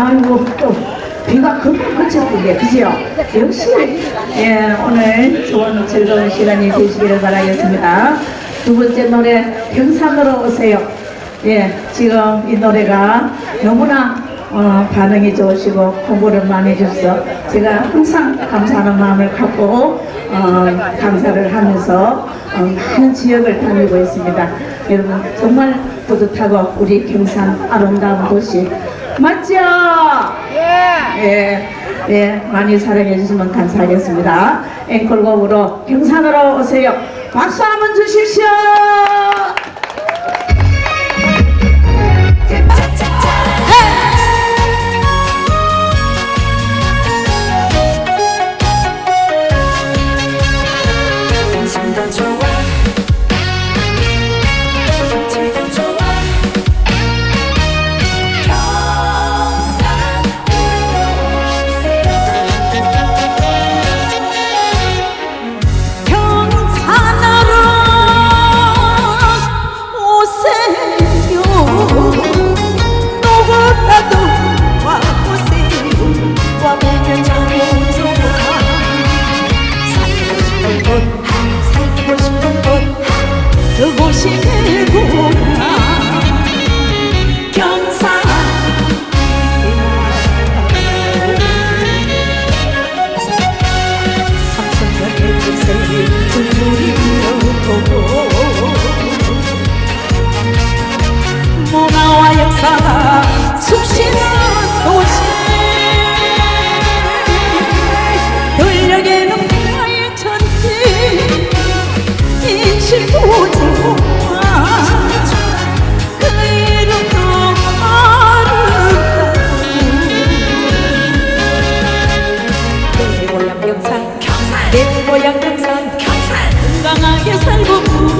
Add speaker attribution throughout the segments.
Speaker 1: 아이고 또 비가 금방 그쳤군요 그죠? 역시 예 오늘 좋은 즐거운 시간이 되시기를 바라겠습니다 두 번째 노래 경산으로 오세요 예 지금 이 노래가 너무나 어, 반응이 좋으시고 공부를 많이 해주셔서 제가 항상 감사하는 마음을 갖고 어, 강사를 하면서 어, 많은 지역을 다니고 있습니다. 여러분 정말 뿌듯하고 우리 경산 아름다운 도시 맞죠? 예, 예, 많이 사랑해 주시면 감사하겠습니다. 앵콜곡으로 경산으로 오세요. 박수 한번 주십시오.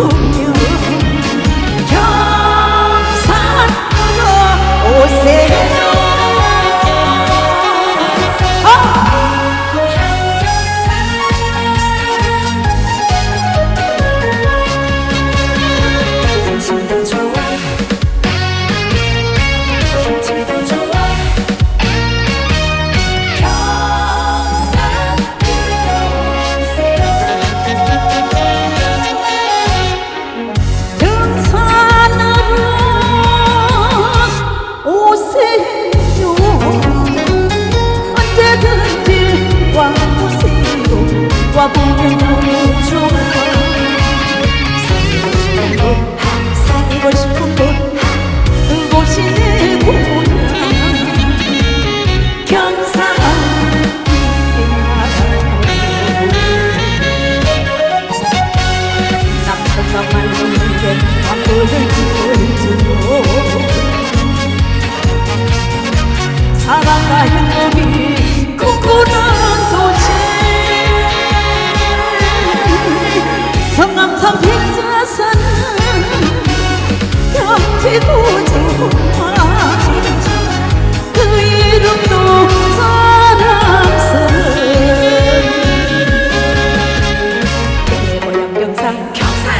Speaker 2: 살